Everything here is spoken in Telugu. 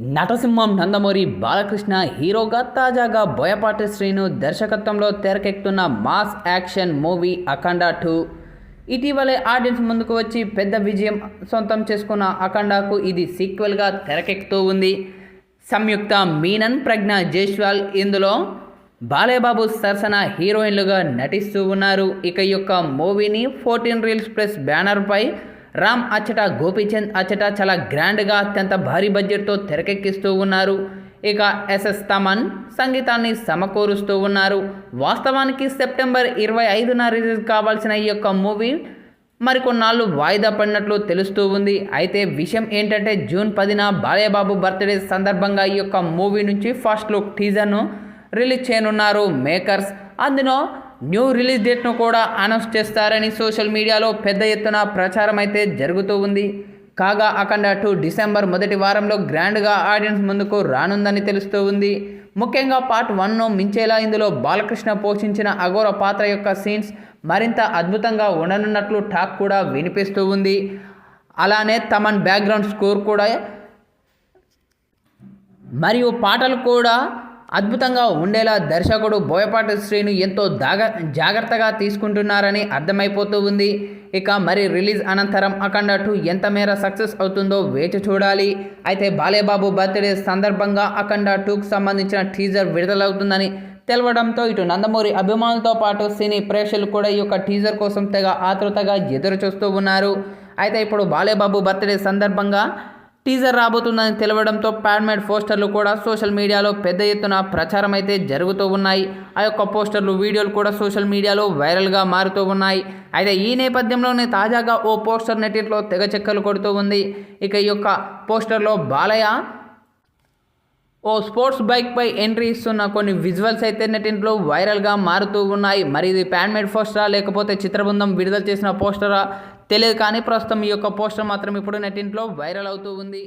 నటసింహం నందమూరి బాలకృష్ణ హీరోగా తాజాగా బోయపాటి శ్రీను దర్శకత్వంలో తెరకెక్కుతున్న mass action movie Akhanda two. ఇటీవలే ఆడియన్స్ ముందుకు వచ్చి పెద్ద విజయం సొంతం చేసుకున్న అఖండాకు ఇది సీక్వెల్గా తెరకెక్కుతూ ఉంది. సంయుక్త మీనన్ ప్రజ్ఞ జైస్వాల్ ఇందులో బాలేబాబు సరసన హీరోయిన్లుగా నటిస్తూ ఉన్నారు. ఇక యొక్క మూవీని ఫోర్టీన్ రీల్స్ ప్లస్ బ్యానర్పై రామ్ అచ్చట గోపీచంద్ అచ్చట చాలా గ్రాండ్గా అత్యంత భారీ బడ్జెట్తో తెరకెక్కిస్తూ ఉన్నారు. ఇక ఎస్ఎస్ తమన్ సంగీతాన్ని సమకూరుస్తూ ఉన్నారు. వాస్తవానికి సెప్టెంబర్ ఇరవై ఐదున రిలీజ్ కావాల్సిన ఈ యొక్క మూవీ మరికొన్నాళ్ళు వాయిదా పడినట్లు తెలుస్తూ ఉంది. అయితే విషయం ఏంటంటే జూన్ పదిన బాలయ్యబాబు బర్త్డే సందర్భంగా ఈ యొక్క మూవీ నుంచి ఫస్ట్ లుక్ టీజర్ను రిలీజ్ చేయనున్నారు మేకర్స్. అందులో న్యూ రిలీజ్ డేట్ను కూడా అనౌన్స్ చేస్తారని సోషల్ మీడియాలో పెద్ద ఎత్తున ప్రచారం అయితే జరుగుతూ ఉంది. కాగా అఖండ టూ డిసెంబర్ మొదటి వారంలో గ్రాండ్గా ఆడియన్స్ ముందుకు రానుందని తెలుస్తూ ఉంది. ముఖ్యంగా పార్ట్ వన్ను మించేలా ఇందులో బాలకృష్ణ పోషించిన అఘోర పాత్ర యొక్క సీన్స్ మరింత అద్భుతంగా ఉండనున్నట్లు టాక్ కూడా వినిపిస్తూ ఉంది. అలానే తమన్ బ్యాక్గ్రౌండ్ స్కోర్ కూడా మరియు పాటలు కూడా అద్భుతంగా ఉండేలా దర్శకుడు బోయపాటి శ్రీను ఎంతో దాగ జాగ్రత్తగా తీసుకుంటున్నారని అర్థమైపోతూ ఉంది. ఇక మరి రిలీజ్ అనంతరం అఖండ టూ ఎంత మేర సక్సెస్ అవుతుందో వేచి చూడాలి. అయితే బాలేబాబు బర్త్డే సందర్భంగా అఖండ టూకు సంబంధించిన టీజర్ విడుదలవుతుందని తెలవడంతో ఇటు నందమూరి అభిమానులతో పాటు సినీ ప్రేక్షకులు కూడా ఈ యొక్క టీజర్ కోసం తెగ ఆతృతగా ఎదురు చూస్తూ ఉన్నారు. అయితే ఇప్పుడు బాలేబాబు బర్త్డే సందర్భంగా టీజర్ రాబోతుందని తెలవడంతో ప్యాడ్మేడ్ పోస్టర్లు కూడా సోషల్ మీడియాలో పెద్ద ఎత్తున ప్రచారం అయితే జరుగుతూ ఉన్నాయి. ఆ యొక్క పోస్టర్లు వీడియోలు కూడా సోషల్ మీడియాలో వైరల్గా మారుతూ ఉన్నాయి. అయితే ఈ నేపథ్యంలోనే తాజాగా ఓ పోస్టర్ నెటిట్లో తెగ చెక్కలు కొడుతూ ఉంది. ఇక ఈ యొక్క పోస్టర్లో బాలయ్య ఓ స్పోర్ట్స్ బైక్పై ఎంట్రీ ఇస్తున్న కొన్ని విజువల్స్ అయితే నెటింట్లో వైరల్గా మారుతూ ఉన్నాయి. మరి ఇది ప్యాన్మేడ్ పోస్టరా? లేకపోతే చిత్రబృందం విడుదల చేసిన పోస్టరా? తెలియదు కానీ ప్రస్తుతం ఈ యొక్క పోస్టర్ మాత్రం ఇప్పుడు నెటింట్లో వైరల్ అవుతూ ఉంది.